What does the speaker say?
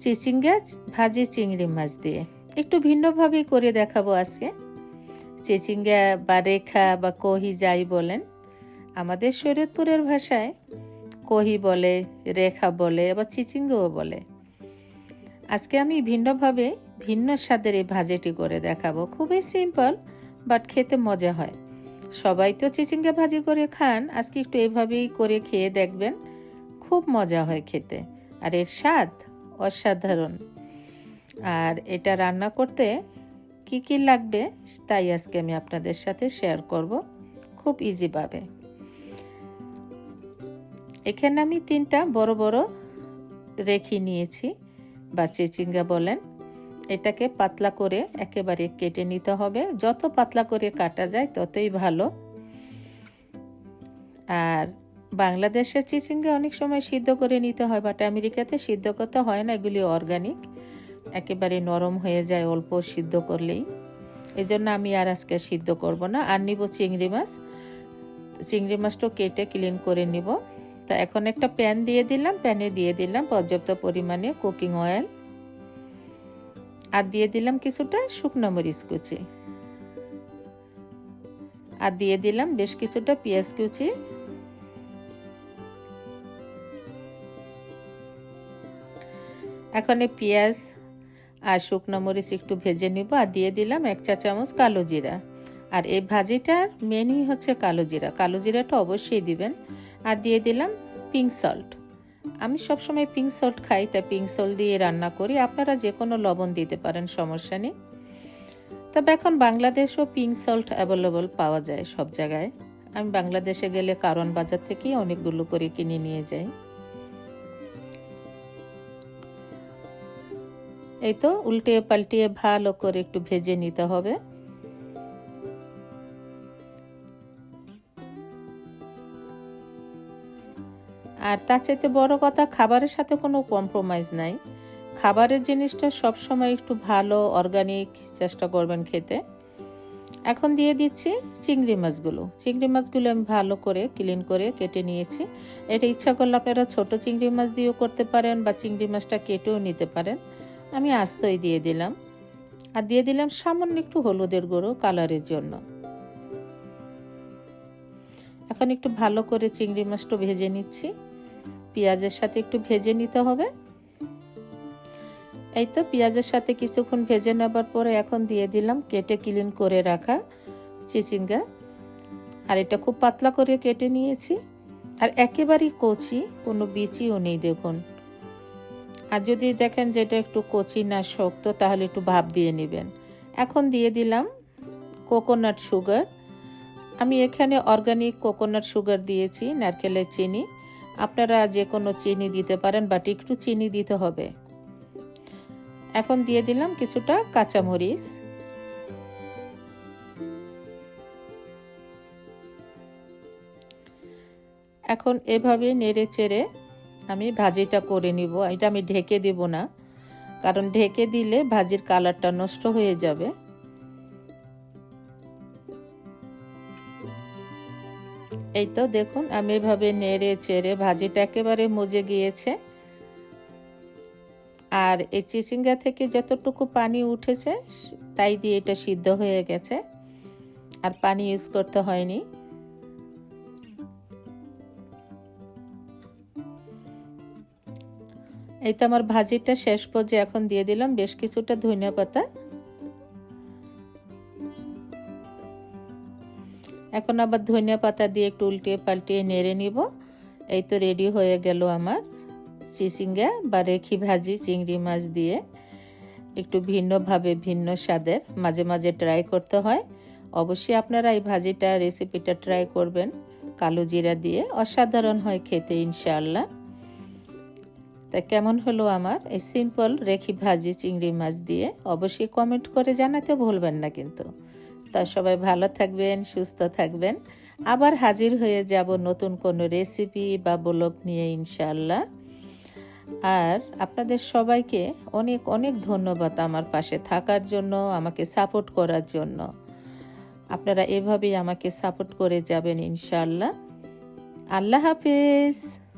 চিচিঙ্গা ভাজি চিংড়ি মাছ দিয়ে। একটু ভিন্নভাবেই করে দেখাবো আজকে। চিচিঙ্গা বা রেখা বা কহি যাই বলেন, আমাদের শরীয়তপুরের ভাষায় কহি বলে, রেখা বলে, আবার চিচিঙ্গাও বলে। আজকে আমি ভিন্নভাবে ভিন্ন স্বাদের এই ভাজিটি করে দেখাবো। খুবই সিম্পল, বাট খেতে মজা হয়। সবাই তো চিচিঙ্গা ভাজি করে খান, আজকে একটু এভাবেই করে খেয়ে দেখবেন, খুব মজা হয় খেতে। আর এর স্বাদ অসাধারণ। আর এটা রান্না করতে কি কি লাগবে তাই আজকে আমি আপনাদের সাথে শেয়ার করব খুব ইজিভাবে এখানে আমি তিনটা বড় বড় রেখি নিয়েছি, বা চিচিঙ্গা বলেন। এটাকে পাতলা করে একেবারে কেটে নিতে হবে। যত পাতলা করে কাটা যায় ততই ভালো। আর বাংলাদেশের চিচিঙ্গা অনেক সময় সিদ্ধ করে নিতে হয় বাট আমেরিকাতে সিদ্ধ করতে হয় না, এগুলি অর্গানিক একেবারে নরম হয়ে যায় অল্প সিদ্ধ করলেই। এই জন্য আমি আর আজকে সিদ্ধ করব না। আর নিব চিংড়ি মাছ। চিংড়ি মাছটাও কেটে ক্লিন করে নিব। তো এখন একটা প্যান দিয়ে দিলাম। প্যানে দিয়ে দিলাম পর্যাপ্ত পরিমাণে কুকিং অয়েল আর দিয়ে দিলাম কিছুটা শুকনো মরিচ কুচি। আর দিয়ে দিলাম বেশ কিছুটা পেঁয়াজ কুচি। এখন এই পেঁয়াজ আর শুকনো মরিচ একটু ভেজে নিব আর দিয়ে দিলাম এক চা চামচ কালো জিরা। আর এই ভাজিটার মেনই হচ্ছে কালো জিরা। কালো জিরাটা অবশ্যই দিবেন। আর দিয়ে দিলাম পিঙ্ক সল্ট আমি সবসময় পিঙ্ক সল্ট খাই তা পিঙ্ক সল্ট দিয়ে রান্না করি। আপনারা যে কোনো লবণ দিতে পারেন, সমস্যা নেই। তবে এখন বাংলাদেশও পিঙ্ক সল্ট অ্যাভেলেবল পাওয়া যায় সব জায়গায়। আমি বাংলাদেশে গেলে কারণ বাজার থেকেই অনেকগুলো করে কিনে নিয়ে যাই। এই তো উল্টিয়ে পাল্টিয়ে ভালো করে একটু ভেজে নিতে হবে। আর তার চাইতে বড় কথা, খাবারের সাথে কোনো কম্প্রোমাইজ নাই। খাবারের জিনিসটা সবসময় একটু ভালো অর্গানিক চেষ্টা করবেন খেতে। এখন দিয়ে দিচ্ছি চিংড়ি মাছগুলো। চিংড়ি মাছগুলো আমি ভালো করে ক্লিন করে কেটে নিয়েছি। এটা ইচ্ছা করলে আপনারা ছোট চিংড়ি মাছ দিয়েও করতে পারেন বা চিংড়ি মাছটা কেটেও নিতে পারেন। আমি আস্তই দিয়ে দিলাম। আর দিয়ে দিলাম সামান্য একটু হলুদের গুঁড়ো কালারের জন্য। এখন একটু ভালো করে চিংড়ি মাছটা ভেজে নিচ্ছি। পেঁয়াজের সাথে একটু ভেজে নিতে হবে। এই তো পেঁয়াজের সাথে কিছুক্ষণ ভেজে নেবার পরে এখন দিয়ে দিলাম কেটে ক্লিন করে রাখা চিচিঙ্গা। আর এটা খুব পাতলা করে কেটে নিয়েছি। আর একেবারেই কচি, কোনো বিচিও নেই দেখুন। আর যদি দেখেন যে এটা একটু কচি না শক্ত, তাহলে একটু ভাপ দিয়ে নেবেন। এখন দিয়ে দিলাম কোকোনাট সুগার আমি এখানে অর্গানিক কোকোনাট সুগার দিয়েছি, নারকেলের চিনি। আপনারা যে কোনো চিনি দিতে পারেন বাট একটু চিনি দিতে হবে। এখন দিয়ে দিলাম কিছুটা কাঁচামরিচ। এখন এভাবে নেড়ে চেড়ে আমি ভাজিটা করে নিব। এটা আমি ঢেকে দেব না, কারণ ঢেকে দিলে ভাজির কালারটা নষ্ট হয়ে যাবে। এই তো দেখুন, আমি এভাবে নেড়ে চেড়ে ভাজিটা একেবারে মজে গিয়েছে। আর এই চিচিঙ্গা থেকে যতটুকু পানি উঠেছে, তাই দিয়ে এটা সিদ্ধ হয়ে গেছে। আর পানি ইউজ করতে হয়নি। এই তো আমার ভাজিটা শেষ পর্যায়ে এখন দিয়ে দিলাম, বেশ কিছুটা ধনিয়া পাতা। এখন আবার ধনিয়া পাতা দিয়ে একটু উল্টিয়ে পাল্টিয়ে নেড়ে নিব। এই তো রেডি হয়ে গেল আমার চিচিঙ্গা বা রেখি ভাজি চিংড়ি মাছ দিয়ে। একটু ভিন্নভাবে ভিন্ন স্বাদের, মাঝে মাঝে ট্রাই করতে হয়। অবশ্যই আপনারা এই ভাজিটা রেসিপিটা ট্রাই করবেন। কালো জিরা দিয়ে অসাধারণ হয় খেতে, ইনশাআল্লাহ। তা কেমন হলো আমার? এই সিম্পল রেখি ভাজি চিংড়ি মাছ দিয়ে অবশ্যই কমেন্ট করে জানাতে ভুলবেন না কিন্তু। তা সবাই ভালো থাকবেন, সুস্থ থাকবেন। আবার হাজির হয়ে যাব নতুন কোনো রেসিপি বা ব্লগ নিয়ে ইনশাল্লাহ আর আপনাদের সবাইকে অনেক অনেক ধন্যবাদ আমার পাশে থাকার জন্য, আমাকে সাপোর্ট করার জন্য। আপনারা এভাবেই আমাকে সাপোর্ট করে যাবেন ইনশাল্লাহ আল্লাহ হাফিজ।